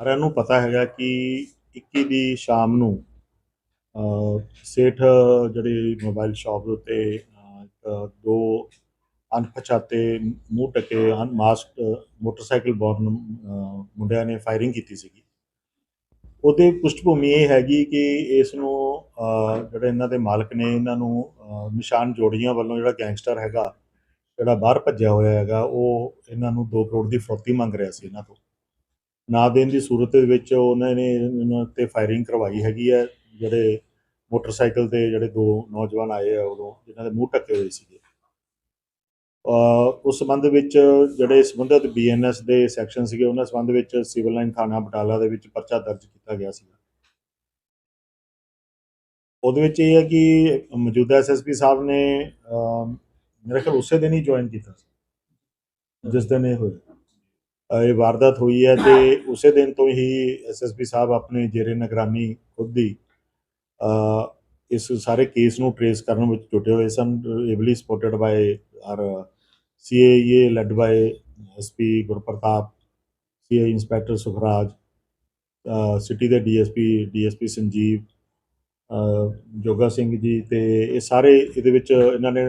ਸਾਰਿਆਂ ਨੂੰ ਪਤਾ ਹੈਗਾ ਕਿ 21 ਦੀ ਸ਼ਾਮ ਨੂੰ ਸੇਠ ਜਿਹੜੀ ਮੋਬਾਈਲ ਸ਼ਾਪ ਦੇ ਉੱਤੇ ਦੋ ਅਣਪਛਾਤੇ ਮੂੰਹ ਟਕੇ ਅਨਮਾਸਕ ਮੋਟਰਸਾਈਕਲ ਬੋਰਨ ਮੁੰਡਿਆਂ ਨੇ ਫਾਇਰਿੰਗ ਕੀਤੀ ਸੀਗੀ। ਉਹਦੇ ਪੁਸ਼ਟਭੂਮੀ ਇਹ ਹੈਗੀ ਕਿ ਇਸ ਨੂੰ ਜਿਹੜੇ ਇਹਨਾਂ ਦੇ ਮਾਲਕ ਨੇ, ਇਹਨਾਂ ਨੂੰ ਨਿਸ਼ਾਨ ਜੋੜੀਆਂ ਵੱਲੋਂ ਜਿਹੜਾ ਗੈਂਗਸਟਰ ਹੈਗਾ, ਜਿਹੜਾ ਬਾਹਰ ਭੱਜਿਆ ਹੋਇਆ ਹੈਗਾ, ਉਹ ਇਹਨਾਂ ਨੂੰ 2 ਕਰੋੜ ਦੀ ਫਰੋਤੀ ਮੰਗ ਰਿਹਾ ਸੀ ਇਹਨਾਂ ਤੋਂ। ਨਾ ਦੇਣ ਦੀ ਸੂਰਤ ਦੇ ਵਿੱਚ ਉਹਨਾਂ ਨੇ ਇਹਨਾਂ ਤੇ ਫਾਇਰਿੰਗ ਕਰਵਾਈ ਹੈਗੀ ਹੈ ਜਿਹੜੇ ਮੋਟਰਸਾਈਕਲ ਤੇ ਜਿਹੜੇ ਦੋ ਨੌਜਵਾਨ ਆਏ ਆ ਉਦੋਂ ਜਿਨ੍ਹਾਂ ਦੇ ਮੂੰਹ ਢੱਕੇ ਹੋਏ ਸੀਗੇ। ਉਸ ਸੰਬੰਧ ਵਿੱਚ ਜਿਹੜੇ ਸੰਬੰਧਿਤ ਬੀਐਨਐਸ ਦੇ ਸੈਕਸ਼ਨ ਸੀਗੇ ਉਹਨਾਂ ਸੰਬੰਧ ਵਿੱਚ ਸਿਵਲ ਲਾਈਨ ਥਾਣਾ ਬਟਾਲਾ ਦੇ ਵਿੱਚ ਪਰਚਾ ਦਰਜ ਕੀਤਾ ਗਿਆ ਸੀ ਉਹਦੇ ਵਿੱਚ ਇਹ ਹੈ ਕਿ ਮੌਜੂਦਾ ਐਸਐਸਪੀ ਸਾਹਿਬ ਨੇ ਅ, ਮੇਰੇ ਖਿਆਲ ਉਸੇ ਦਿਨ ਹੀ ਜੁਆਇਨ ਕੀਤਾ ਸੀ। ਜਿਸ ਦਿਨ ਇਹ ਹੋਇਆ। ਇਹ ਵਾਰਦਾਤ ਹੋਈ ਹੈ ਤੇ ਉਸੇ ਦਿਨ ਤੋਂ ਹੀ ਐਸਐਸਪੀ ਸਾਹਿਬ ਆਪਣੇ ਜੇਰੇ ਨਿਗਰਾਨੀ ਖੁਦ ਦੀ ਇਸ ਸਾਰੇ ਕੇਸ ਨੂੰ ਟਰੇਸ ਕਰਨ ਵਿੱਚ ਜੁਟੇ ਹੋਏ ਸਨ। Ably supported by our CIA led by SP Gurpratap CIA inspector Sukhraj city ਦੇ DSP DSP Sanjeev uh, Joga Singh ਜੀ ਤੇ ਇਹ ਸਾਰੇ ਇਹਦੇ ਵਿੱਚ ਇਹਨਾਂ ਨੇ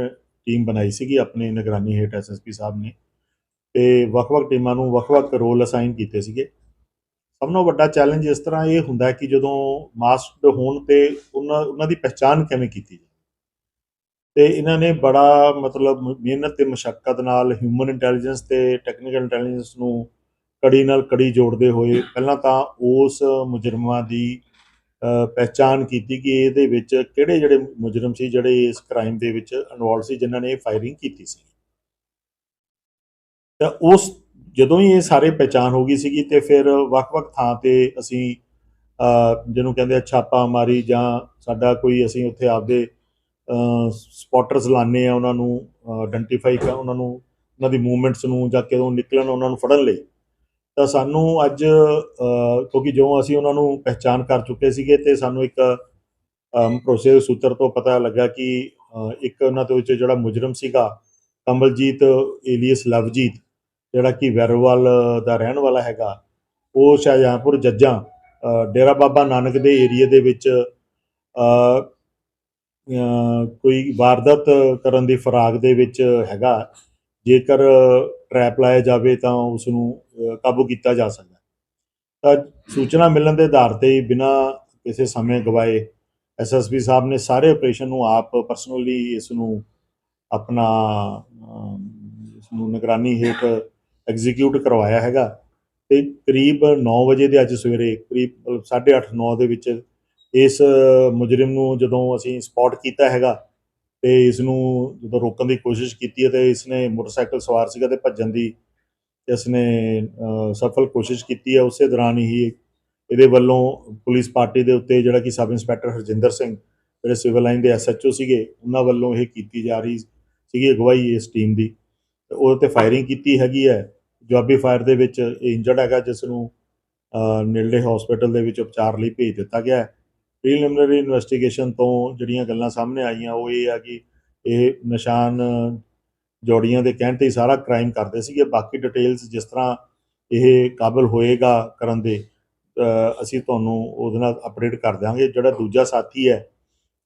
ਟੀਮ ਬਣਾਈ ਸੀਗੀ ਆਪਣੀ ਨਿਗਰਾਨੀ ਹੇਠ ਐਸਐਸਪੀ ਸਾਹਿਬ ਨੇ। ਤੇ ਵੱਖ-ਵੱਖ ਟੀਮਾਂ ਨੂੰ ਵੱਖ-ਵੱਖ ਰੋਲ ਅਸਾਈਨ ਕੀਤੇ ਸੀਗੇ। ਸਭ ਤੋਂ ਵੱਡਾ ਚੈਲੰਜ ਇਸ ਤਰ੍ਹਾਂ ਇਹ ਹੁੰਦਾ ਕਿ ਜਦੋਂ ਮਾਸਕਡ ਹੋਣ ਤੇ ਉਹਨਾਂ ਉਹਨਾਂ ਦੀ ਪਛਾਣ ਕਿਵੇਂ ਕੀਤੀ ਜਾਵੇ। ਤੇ ਇਹਨਾਂ ਨੇ ਬੜਾ ਮਤਲਬ ਮਿਹਨਤ ਤੇ ਮਸ਼ੱਕਤ ਨਾਲ ਹਿਊਮਨ ਇੰਟੈਲੀਜੈਂਸ ਤੇ ਟੈਕਨੀਕਲ ਇੰਟੈਲੀਜੈਂਸ ਨੂੰ ਕੜੀ ਨਾਲ ਕੜੀ ਜੋੜਦੇ ਹੋਏ ਪਹਿਲਾਂ ਤਾਂ ਉਸ ਮੁਜਰਮਾਂ ਦੀ ਅ, ਪਹਿਚਾਣ ਕੀਤੀ ਕਿ ਇਹਦੇ ਵਿੱਚ ਕਿਹੜੇ ਜਿਹੜੇ ਮੁਜਰਮ ਸੀ ਜਿਹੜੇ ਇਸ ਕ੍ਰਾਈਮ ਦੇ ਵਿੱਚ ਇਨਵੋਲਵ ਸੀ ਜਿਨ੍ਹਾਂ ਨੇ ਇਹ ਫਾਇਰਿੰਗ ਕੀਤੀ ਸੀ। ਤਾਂ ਉਸ ਜਦੋਂ ਹੀ ਇਹ ਸਾਰੇ ਪਹਿਚਾਣ ਹੋ ਗਈ ਸੀਗੀ ਤੇ ਫਿਰ ਵੱਖ-ਵੱਖ ਥਾਂ ਤੇ ਅਸੀਂ ਜਿਹਨੂੰ ਕਹਿੰਦੇ ਆ ਛਾਪਾ ਮਾਰੀ ਜਾਂ ਸਾਡਾ ਕੋਈ ਅਸੀਂ ਉੱਥੇ ਆਪਦੇ ਸਪੌਟਰਸ ਲਾਣੇ ਆ ਉਹਨਾਂ ਨੂੰ ਆਇਡੈਂਟੀਫਾਈ ਕਰ, ਉਹਨਾਂ ਨੂੰ, ਉਹਨਾਂ ਦੀ ਮੂਵਮੈਂਟਸ ਨੂੰ ਜਾਂ ਕਿਦੋਂ ਨਿਕਲਣ ਉਹਨਾਂ ਨੂੰ ਫੜਨ ਲਈ। ਤਾਂ ਸਾਨੂੰ ਅੱਜ ਕਿਉਂਕਿ ਜੋ ਅਸੀਂ ਉਹਨਾਂ ਨੂੰ ਪਹਿਚਾਨ ਕਰ ਚੁੱਕੇ ਸੀਗੇ ਤੇ ਸਾਨੂੰ ਇੱਕ ਭਰੋਸੇ ਸੂਤਰ ਤੋਂ ਪਤਾ ਲੱਗਾ ਕਿ ਇੱਕ ਉਹਨਾਂ ਦੇ ਵਿੱਚ ਜਿਹੜਾ ਮੁਜਰਮ ਸੀਗਾ ਕਮਲਜੀਤ ਏਲੀਅਸ ਲਵਜੀਤ ਜਿਹੜਾ ਕਿ ਵੈਰੋਵਾਲ ਦਾ ਰਹਿਣ ਵਾਲਾ ਹੈਗਾ, ਉਹ ਸ਼ਾਹਜਹਾਂਪੁਰ, ਜੱਜਾਂ ਡੇਰਾ ਬਾਬਾ ਨਾਨਕ ਦੇ ਏਰੀਆ ਦੇ ਵਿੱਚ ਕੋਈ ਵਾਰਦਾਤ ਕਰਨ ਦੀ ਫਰਾਗ ਦੇ ਵਿੱਚ ਹੈਗਾ। ਜੇਕਰ ਟਰੈਪ ਲਾਇਆ ਜਾਵੇ ਤਾਂ ਉਸ ਨੂੰ ਕਾਬੂ ਕੀਤਾ ਜਾ ਸਕਦਾ ਤਾਂ ਸੂਚਨਾ ਮਿਲਣ ਦੇ ਆਧਾਰ ਤੇ ਹੀ ਬਿਨਾਂ ਕਿਸੇ ਸਮੇਂ ਗਵਾਏ ਐਸਐਸਪੀ ਸਾਹਿਬ ਨੇ ਸਾਰੇ ਆਪਰੇਸ਼ਨ ਨੂੰ ਆਪ ਪਰਸਨਲੀ ਇਸ ਨੂੰ ਆਪਣਾ ਇਸ ਨੂੰ ਨਿਗਰਾਨੀ ਹੇਠ ਐਗਜ਼ੀਕਿਊਟ ਕਰਵਾਇਆ ਹੈਗਾ ਤੇ ਕਰੀਬ 9 ਵਜੇ ਦੇ ਅੱਜ ਸਵੇਰੇ, ਕਰੀਬ 8:30 9 ਦੇ ਵਿੱਚ ਇਸ ਮੁਜਰਮ ਨੂੰ ਜਦੋਂ ਅਸੀਂ ਸਪੌਟ ਕੀਤਾ ਹੈਗਾ ਤੇ ਇਸ ਨੂੰ ਜਦੋਂ ਰੋਕਣ ਦੀ ਕੋਸ਼ਿਸ਼ ਕੀਤੀ ਹੈ ਤੇ ਇਸ ਨੇ ਮੋਟਰਸਾਈਕਲ ਸਵਾਰ ਸੀਗਾ ਤੇ ਭੱਜਣ ਦੀ ਇਸ ਨੇ ਸਫਲ ਕੋਸ਼ਿਸ਼ ਕੀਤੀ ਹੈ। ਉਸੇ ਦੌਰਾਨ ਹੀ ਇਹਦੇ ਵੱਲੋਂ ਪੁਲਿਸ ਪਾਰਟੀ ਦੇ ਉੱਤੇ ਜਿਹੜਾ ਕਿ ਸਬ ਇੰਸਪੈਕਟਰ ਹਰਜਿੰਦਰ ਸਿੰਘ, ਜਿਹੜੇ ਸਿਵਲ ਲਾਈਨ ਦੇ ਐਸਐਚਓ ਸੀਗੇ, ਉਹਨਾਂ ਵੱਲੋਂ ਇਹ ਕੀਤੀ ਜਾ ਰਹੀ ਸੀਗੀ ਅਗਵਾਈ ਇਸ ਟੀਮ ਦੀ। ਤੇ ਉਹਦੇ ਤੇ ਫਾਇਰਿੰਗ ਕੀਤੀ ਹੈਗੀ ਹੈ। ਜਵਾਬੀ ਫਾਇਰ ਦੇ ਵਿੱਚ ਇਹ ਇੰਜਰਡ ਹੈਗਾ ਜਿਸ ਨੂੰ ਨੇੜਲੇ ਨੇੜੇ ਹਸਪੀਟਲ ਦੇ ਵਿੱਚ ਉਪਚਾਰ ਲਈ ਭੇਜ ਦਿੱਤਾ ਗਿਆ ਹੈ। ਪ੍ਰੀਲਿਮਿਨਰੀ ਇਨਵੈਸਟੀਗੇਸ਼ਨ ਤੋਂ ਜਿਹੜੀਆਂ ਗੱਲਾਂ ਸਾਹਮਣੇ ਆਈਆਂ, ਉਹ ਇਹ ਆ ਕਿ ਇਹ ਨਿਸ਼ਾਨ ਜੋੜੀਆਂ ਦੇ ਕਹਿਣ ਤੇ ਹੀ ਸਾਰਾ ਕ੍ਰਾਈਮ ਕਰਦੇ ਸੀਗੇ। ਬਾਕੀ ਡਿਟੇਲਸ ਜਿਸ ਤਰ੍ਹਾਂ ਇਹ ਕਾਬਲ ਹੋਏਗਾ ਕਰਨ ਦੇ ਅਸੀਂ ਤੁਹਾਨੂੰ ਉਹਦੇ ਨਾਲ ਅਪਡੇਟ ਕਰ ਦਿਆਂਗੇ। ਜਿਹੜਾ ਦੂਜਾ ਸਾਥੀ ਹੈ,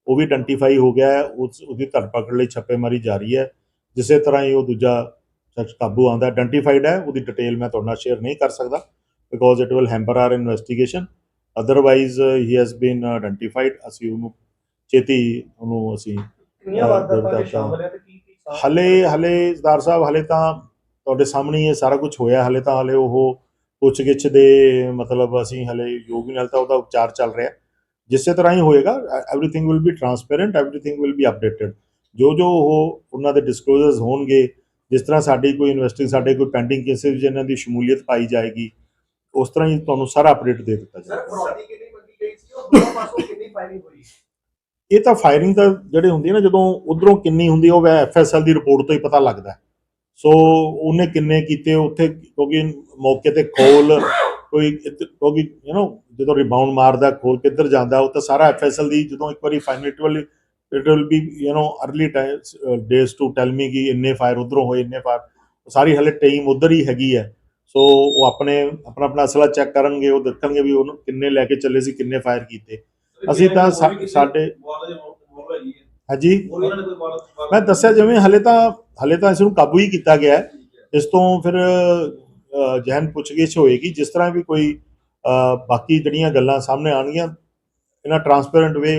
ਉਹ ਵੀ ਆਇਡੈਂਟੀਫਾਈ ਹੋ ਗਿਆ ਹੈ। ਉਸ, ਉਹਦੀ ਧਰਪਕੜ ਲਈ ਛਾਪੇਮਾਰੀ ਜਾਰੀ ਹੈ। ਜਿਸੇ ਤਰ੍ਹਾਂ ਹੀ ਉਹ ਦੂਜਾ ਸ਼ਖਸ ਕਾਬੂ ਆਉਂਦਾ ਆਇਡੈਂਟੀਫਾਈਡ ਹੈ ਉਹਦੀ ਡਿਟੇਲ ਮੈਂ ਤੁਹਾਡੇ ਨਾਲ ਸ਼ੇਅਰ ਨਹੀਂ ਕਰ ਸਕਦਾ because it will hamper our investigation otherwise he has been identified ਅਸੀਂ ਉਹਨੂੰ ਛੇਤੀ ਉਹਨੂੰ ਅਸੀਂ ਹਲੇ ਹਲੇ ਸਰਦਾਰ ਸਾਹਿਬ ਹਲੇ ਤਾਂ ਤੁਹਾਡੇ ਸਾਹਮਣੇ ਇਹ ਸਾਰਾ ਕੁਝ ਹੋਇਆ ਹਲੇ ਤਾਂ ਹਲੇ ਉਹ ਪੁੱਛਗਿੱਛ ਦੇ ਮਤਲਬ ਅਸੀਂ ਹਲੇ ਯੋਗੀ ਨਾਲ ਤਾਂ ਉਹਦਾ ਉਪਚਾਰ ਚੱਲ ਰਿਹਾ। ਜਿਸੇ ਤਰ੍ਹਾਂ ਹੀ ਹੋਏਗਾ everything will be transparent everything will be updated ਜੋ ਜੋ ਉਹ ਉਹਨਾਂ ਦੇ ਡਿਸਕਲੋਜ਼ਰਸ ਹੋਣਗੇ ਜਿਸ ਤਰ੍ਹਾਂ ਸਾਡੀ ਕੋਈ ਇਨਵੈਸਟਿੰਗ ਸਾਡੇ ਕੋਈ ਪੈਂਡਿੰਗ ਕੇਸਿਸ ਵਿੱਚ ਇਹਨਾਂ ਦੀ ਸ਼ਮੂਲੀਅਤ ਪਾਈ ਜਾਏਗੀ ਉਸ ਤਰ੍ਹਾਂ ਹੀ ਤੁਹਾਨੂੰ ਸਾਰਾ ਅਪਡੇਟ ਦੇ ਦਿੱਤਾ ਸਰ ਜਾਏਗਾ। ਫਰੋਡੀ ਕਿੰਨੀ ਮੰਗੀ ਗਈ ਸੀ? ਉਹ ਦੋਨੋਂ ਪਾਸੋਂ ਕਿੰਨੀ ਫਾਇਰਿੰਗ ਹੋਈ? ਇਹ ਤਾਂ ਫਾਇਰਿੰਗ ਤਾਂ ਜਿਹੜੇ ਹੁੰਦੀ ਹੈ ਨਾ ਜਦੋਂ ਉਧਰੋਂ ਕਿੰਨੀ ਹੁੰਦੀ ਉਹ ਐਫਐਸਐਲ ਦੀ ਰਿਪੋਰਟ ਤੋਂ ਹੀ ਪਤਾ ਲੱਗਦਾ। ਸੋ ਉਹਨੇ ਕਿੰਨੇ ਕੀਤੇ ਉੱਥੇ ਕਿਉਂਕਿ ਮੌਕੇ ਤੇ ਖੋਲ ਕੋਈ ਕਿਉਂਕਿ ਯੂ نو ਜਦੋਂ ਰਿਬਾਉਂਡ ਮਾਰਦਾ ਖੋਲ ਕਿੱਧਰ ਜਾਂਦਾ ਉਹ ਤਾਂ ਸਾਰਾ ਐਫਐਸਐਲ ਦੀ ਜਦੋਂ ਇੱਕ ਵਾਰੀ final it will be you know early times days to tell me ਕਿ ਇੰਨੇ ਫਾਇਰ ਉਧਰੋਂ ਹੋਏ ਇੰਨੇ ਫਾਇਰ ਸਾਰੀ ਹਲੇ ਟੀਮ ਉਧਰ ਹੀ ਹੈਗੀ ਹੈ ਸੋ ਉਹ ਆਪਣੇ ਆਪਣਾ ਆਪਣਾ ਅਸਲਾ ਚੈੱਕ ਕਰਨਗੇ ਉਹ ਦੱਸਣਗੇ ਵੀ ਉਹਨੂੰ ਕਿੰਨੇ ਲੈ ਕੇ ਚੱਲੇ ਸੀ ਕਿੰਨੇ ਫਾਇਰ ਕੀਤੇ ਅਸੀਂ ਤਾਂ ਸਾਡੇ ਹਾਂਜੀ ਮੈਂ ਦੱਸਿਆ ਜਿਵੇਂ ਹਲੇ ਤਾਂ ਹਲੇ ਤਾਂ ਇਸ ਨੂੰ ਕਾਬੂ ਹੀ ਕੀਤਾ ਗਿਆ ਇਸ ਤੋਂ ਫਿਰ ਜਹਨ ਪੁੱਛਗਿੱਛ ਹੋਏਗੀ ਜਿਸ ਤਰ੍ਹਾਂ ਵੀ ਕੋਈ ਬਾਕੀ ਜਿਹੜੀਆਂ ਗੱਲਾਂ ਸਾਹਮਣੇ ਆਣਗੀਆਂ ਇਹਨਾਂ ਟਰਾਂਸਪੇਰੈਂਟ ਵੇ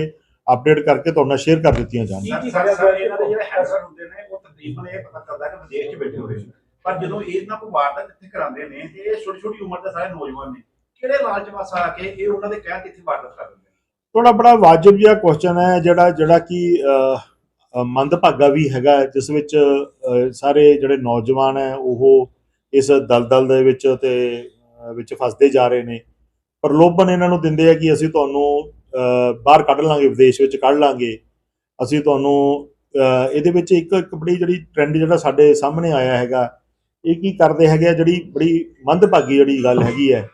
ਅਪਡੇਟ ਕਰਕੇ ਤੁਹਾਡੇ ਨਾਲ ਸ਼ੇਅਰ ਕਰ ਦਿੱਤੀਆਂ ਜਾਣਗੀਆਂ ਕੀ ਸਾਰੇ ਸਾਰੇ ਇਹਨਾਂ ਦੇ ਜਿਹੜੇ ਹੈਕਰ ਹੁੰਦੇ ਨੇ ਉਹ ਤਕਰੀਬਨ ਇਹ ਪਤਾ ਚੱਲਦਾ ਕਿ ਵਿਦੇਸ਼ 'ਚ ਬੈਠੇ ਹੋਏ ਨੇ। ਪਰ ਜਦੋਂ ਇਹਨਾਂ ਕੋਈ ਵਾਰਦਾਤ ਇੱਥੇ ਕਰਾਉਂਦੇ ਨੇ ਤੇ ਇਹ ਛੋਟੀ ਛੋਟੀ ਉਮਰ ਦੇ ਸਾਰੇ ਨੌਜਵਾਨ ਨੇ। ਕਿਹੜੇ ਲਾਲਚ ਵਸ ਆ ਕੇ ਇਹ ਉਹਨਾਂ ਦੇ ਕਹਿਣ ਤੇ ਇੱਥੇ ਵਾਰਦਾਤ ਕਰ ਦਿੰਦੇ ਨੇ? ਥੋੜਾ ਬੜਾ ਵਾਜਬ ਜਿਹਾ ਕੁਐਸਚਨ ਹੈ ਜਿਹੜਾ ਜਿਹੜਾ ਕਿ ਮੰਦਭਾਗਾ ਵੀ ਹੈਗਾ ਜਿਸ ਵਿੱਚ ਸਾਰੇ ਜਿਹੜੇ ਨੌਜਵਾਨ ਹੈ ਉਹ ਇਸ ਦਲਦਲ ਦੇ ਵਿੱਚ ਤੇ ਵਿੱਚ ਫਸਦੇ ਜਾ ਰਹੇ ਨੇ। ਪ੍ਰਲੋਭਨ ਇਹਨਾਂ ਨੂੰ ਦਿੰਦੇ ਆ ਕਿ ਅਸੀਂ ਤੁਹਾਨੂੰ ਬਾਹਰ ਕੱਢ ਲਾਂਗੇ, ਵਿਦੇਸ਼ ਵਿੱਚ ਕੱਢ ਲਾਂਗੇ। ਅਸੀਂ ਤੁਹਾਨੂੰ ਇਹਦੇ ਵਿੱਚ ਇੱਕ ਇੱਕ ਬੜੀ ਜਿਹੜੀ ਟ੍ਰੈਂਡ ਜਿਹੜਾ ਸਾਡੇ ਸਾਹਮਣੇ ਆਇਆ ਹੈਗਾ, ਇਹ ਕੀ ਕਰਦੇ ਹੈਗੇ ਆ, ਜਿਹੜੀ ਬੜੀ ਮੰਦਭਾਗੀ ਜਿਹੜੀ ਗੱਲ ਹੈਗੀ ਹੈ।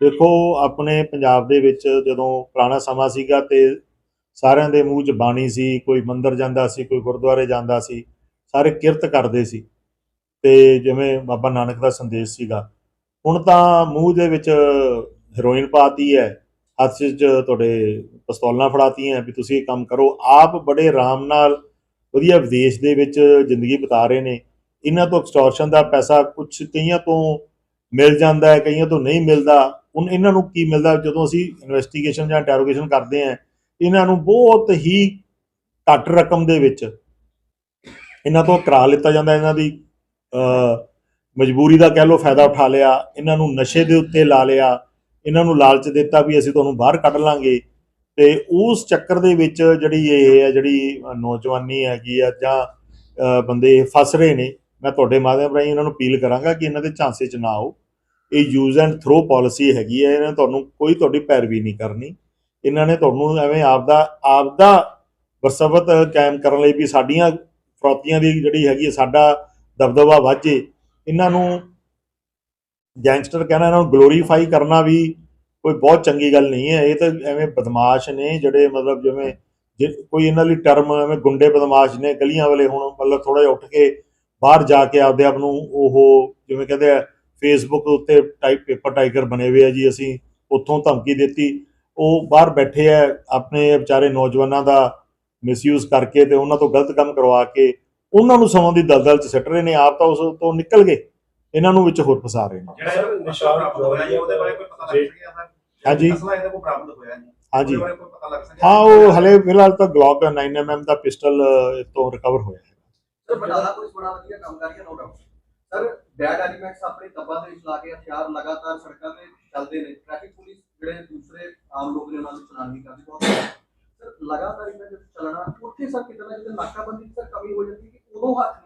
ਦੇਖੋ, ਆਪਣੇ ਪੰਜਾਬ ਦੇ ਵਿੱਚ ਜਦੋਂ ਪੁਰਾਣਾ ਸਮਾਂ ਸੀਗਾ ਤੇ ਸਾਰਿਆਂ ਦੇ ਮੂੰਹ 'ਚ ਬਾਣੀ ਸੀ, ਕੋਈ ਮੰਦਰ ਜਾਂਦਾ ਸੀ, ਕੋਈ ਗੁਰਦੁਆਰੇ ਜਾਂਦਾ ਸੀ, ਸਾਰੇ ਕਿਰਤ ਕਰਦੇ ਸੀ। ਤੇ ਜਿਵੇਂ ਬਾਬਾ ਨਾਨਕ ਦਾ ਸੰਦੇਸ਼ ਸੀਗਾ। ਹੁਣ ਤਾਂ ਮੂੰਹ ਦੇ ਵਿੱਚ ਹੈਰੋਇਨ ਪਾਤੀ ਹੈ। ਹੱਥ 'ਚ ਤੁਹਾਡੇ ਪਿਸਤੌਲਾਂ ਫੜਾਤੀਆਂ ਵੀ ਤੁਸੀਂ ਇਹ ਕੰਮ ਕਰੋ। ਆਪ ਬੜੇ ਆਰਾਮ ਨਾਲ ਵਧੀਆ ਵਿਦੇਸ਼ ਦੇ ਵਿੱਚ ਜ਼ਿੰਦਗੀ ਬਿਤਾ ਰਹੇ ਨੇ। ਇਹਨਾਂ ਤੋਂ ਐਕਸਟੋਰਸ਼ਨ ਦਾ ਪੈਸਾ ਕੁਝ ਕਈਆਂ ਤੋਂ ਮਿਲ ਜਾਂਦਾ ਹੈ, ਕਈਆਂ ਤੋਂ ਨਹੀਂ ਮਿਲਦਾ। ਹੁਣ ਇਹਨਾਂ ਨੂੰ ਕੀ ਮਿਲਦਾ? ਜਦੋਂ ਅਸੀਂ ਇਨਵੈਸਟੀਗੇਸ਼ਨ ਜਾਂ ਇੰਟਰੋਗੇਸ਼ਨ ਕਰਦੇ ਹਾਂ, ਇਹਨਾਂ ਨੂੰ ਬਹੁਤ ਹੀ ਘੱਟ ਰਕਮ ਦੇ ਵਿੱਚ ਇਹਨਾਂ ਤੋਂ ਕਰਾ ਲਿੱਤਾ ਜਾਂਦਾ ਇਹਨਾਂ ਦੀ ਮਜਬੂਰੀ ਦਾ ਕਹਿ ਲਓ ਫਾਇਦਾ ਉਠਾ ਲਿਆ। ਇਹਨਾਂ ਨੂੰ ਨਸ਼ੇ ਦੇ ਉੱਤੇ ਲਾ ਲਿਆ। ਇਹਨਾਂ ਨੂੰ ਲਾਲਚ ਦਿੱਤਾ ਵੀ ਅਸੀਂ ਤੁਹਾਨੂੰ ਬਾਹਰ ਕੱਢ ਲਾਂਗੇ। ਤੇ ਉਸ ਚੱਕਰ ਦੇ ਵਿੱਚ ਜਿਹੜੀ ਇਹ ਹੈ ਜਿਹੜੀ ਨੌਜਵਾਨੀ ਹੈਗੀ ਆ ਜਾਂ ਬੰਦੇ ਫਸ ਰਹੇ ਨੇ ਮੈਂ ਤੁਹਾਡੇ ਮਾਧਿਅਮ ਰਾਹੀਂ ਇਹਨਾਂ ਨੂੰ ਅਪੀਲ ਕਰਾਂਗਾ ਕਿ ਇਹਨਾਂ ਦੇ ਝਾਂਸੇ 'ਚ ਨਾ ਆਓ। ਇਹ ਯੂਜ਼ ਐਂਡ ਥਰੋ ਪਾਲਿਸੀ ਹੈਗੀ ਹੈ ਇਹਨਾਂ ਨੇ ਤੁਹਾਨੂੰ ਕੋਈ ਤੁਹਾਡੀ ਪੈਰਵੀ ਨਹੀਂ ਕਰਨੀ। ਇਹਨਾਂ ਨੇ ਤੁਹਾਨੂੰ ਐਵੇਂ ਆਪਦਾ ਆਪਦਾ ਵਰਸਵਤ ਕਾਇਮ ਕਰਨ ਲਈ ਵੀ ਸਾਡੀਆਂ ਫਰੋਤੀਆਂ ਦੀ ਜਿਹੜੀ ਹੈਗੀ ਹੈ, ਸਾਡਾ ਦਬਦਬਾ ਵਾਜੇ ਇਹਨਾਂ ਨੂੰ ਗੈਂਗਸਟਰ ਕਹਿਣਾ ਇਹਨਾਂ ਨੂੰ ਗਲੋਰੀਫਾਈ ਕਰਨਾ ਵੀ ਕੋਈ ਬਹੁਤ ਚੰਗੀ ਗੱਲ ਨਹੀਂ ਹੈ। ਇਹ ਤਾਂ ਐਵੇਂ ਬਦਮਾਸ਼ ਨੇ ਜਿਹੜੇ ਮਤਲਬ ਜਿਵੇਂ ਜੇ ਕੋਈ ਇਹਨਾਂ ਲਈ ਟਰਮ ਐਵੇਂ ਗੁੰਡੇ ਬਦਮਾਸ਼ ਨੇ ਗਲੀਆਂ ਵਾਲੇ ਹੁਣ ਮਤਲਬ ਥੋੜਾ ਜਿਹਾ ਉੱਠ ਕੇ ਬਾਹਰ ਜਾ ਕੇ ਆਪਦੇ ਆਪ ਨੂੰ ਉਹ ਜਿਵੇਂ ਕਹਿੰਦੇ ਆ ਫੇਸਬੁੱਕ ਉੱਤੇ ਟਾਈਪ ਪੇਪਰ ਟਾਈਗਰ ਬਣੇ ਹੋਏ ਆ ਜੀ ਅਸੀਂ, ਉੱਥੋਂ ਧਮਕੀ ਦਿੱਤੀ। ਉਹ ਬਾਹਰ ਬੈਠੇ ਆ ਆਪਣੇ ਵਿਚਾਰੇ ਨੌਜਵਾਨਾਂ ਦਾ ਮਿਸਯੂਜ਼ ਕਰਕੇ ਤੇ ਉਹਨਾਂ ਤੋਂ ਗਲਤ ਕੰਮ ਕਰਵਾ ਕੇ ਉਹਨਾਂ ਨੂੰ ਸਮਾਂ ਦੀ ਦਲਦਲ 'ਚ ਸਿੱਟ ਰਹੇ ਨੇ। ਆਪ ਤਾਂ ਉਸ ਤੋਂ ਨਿਕਲ ਗਏ। ਇਹਨਾਂ ਨੂੰ ਵਿੱਚ ਹੋਰ ਫਸਾ ਰਹੇ ਨੇ। ਜਿਹੜਾ ਇਹ ਨਸ਼ਾ ਬਰਾਮਦ ਹੋਇਆ ਜੀ ਉਹਦੇ ਬਾਰੇ ਕੋਈ ਪਤਾ ਲੱਗ ਸਕਿਆ ਸਰ ਹਾਂਜੀ। ਅਸਲਾ ਇਹਦਾ ਕੋਈ ਬਰਾਮਦ ਹੋਇਆ ਜੀ ਹਾਂਜੀ। ਉਹਦੇ ਬਾਰੇ ਕੋਈ ਪਤਾ ਲੱਗ ਸਕਿਆ? ਹਾਂ ਉਹ ਹਲੇ ਫਿਲਹਾਲ ਤਾਂ ਗਲੌਕ 9mm ਦਾ ਪਿਸਟਲ ਤੋਂ ਰਿਕਵਰ ਹੋਇਆ ਹੈ। ਸਰ ਬਟਾਲਾ ਪੁਲਿਸ ਬੜਾ ਵਧੀਆ ਕੰਮ ਕਰ ਰਹੀ ਹੈ no doubt sir bad elements ਆਪਣੇ ਤੱਬਾਂ ਦੇ ਵਿੱਚ ਲਾ ਕੇ ਹਥਿਆਰ ਲਗਾਤਾਰ ਸੜਕਾਂ ਤੇ ਚੱਲਦੇ ਨੇ। ਟ੍ਰੈਫਿਕ ਪੁਲਿਸ ਜਿਹੜੇ ਦੂਸਰੇ ਆਮ ਲੋਕ ਨੇ ਉਹਨਾਂ ਦੀ ਚਲਾਨ ਕਰਦੀ ਬਹੁਤ। ਸਰ ਲਗਾਤਾਰ ਇਹਨਾਂ ਦੇ ਚੱਲਣਾ ਉੱਥੇ ਸਰ ਕਿਤੇ ਨਾ ਕਿਤੇ ਨਾਕਾਬੰਦੀ ਸਰ ਕਮੀ ਹੋ ਜਾਂਦੀ ਕਿ ਉਦੋਂ ਹੱਥ